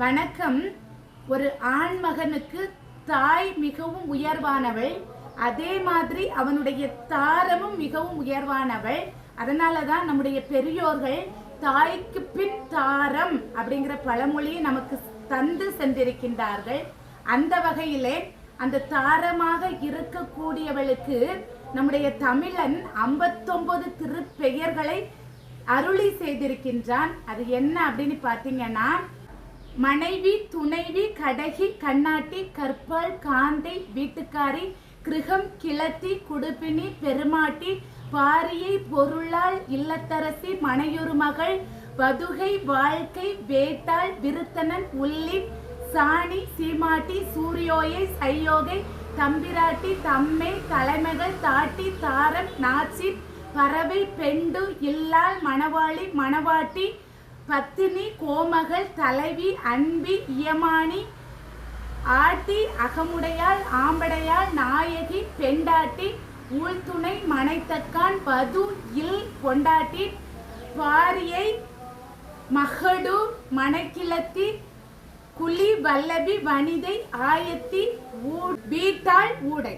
வணக்கம். ஒரு ஆண் மகனுக்கு தாய் மிகவும் உயர்வானவள். அதே மாதிரி அவனுடைய தாரமும் மிகவும் உயர்வானவள். அதனால தான் நம்முடைய பெரியோர்கள் தாய்க்கு பின் தாரம் அப்படிங்கிற பழமொழியை நமக்கு தந்து சென்றிருக்கின்றார்கள். அந்த வகையிலே அந்த தாரமாக இருக்கக்கூடியவளுக்கு நம்முடைய தமிழன் ஐம்பத்தொன்பது திருப்பெயர்களை அருளி செய்திருக்கின்றான். அது என்ன அப்படின்னு பார்த்தீங்கன்னா மனைவி துணைவி கடகி கண்ணாட்டி கற்பால் காந்தை வீட்டுக்காரி கிருகம் கிளத்தி குடுப்பினி பெருமாட்டி பாரியை பொருளால் இல்லத்தரசி மனையொரு மகள் வதுகை வாழ்க்கை வேட்டாள் விருத்தனன் உள்ளி சாணி சீமாட்டி சூரியோயை சையோகை தம்பிராட்டி தம்மை தலைமகள் தாட்டி தாரம் நாச்சி பறவை பெண்டு இல்லாள் மணவாளி மணவாட்டி பத்தினி கோமகள் தலைவி அன்பி இயமானி ஆட்டி அகமுடையாள் ஆம்படையாள் நாயகி பெண்டாட்டி ஊழ்துணை மனைத்தக்கான் வது இல் கொண்டாட்டி பாரியை மகடு மணக்கிழத்தி குழி வல்லபி வனிதை ஆயத்தி ஊ- வீட்டாள் ஊடை.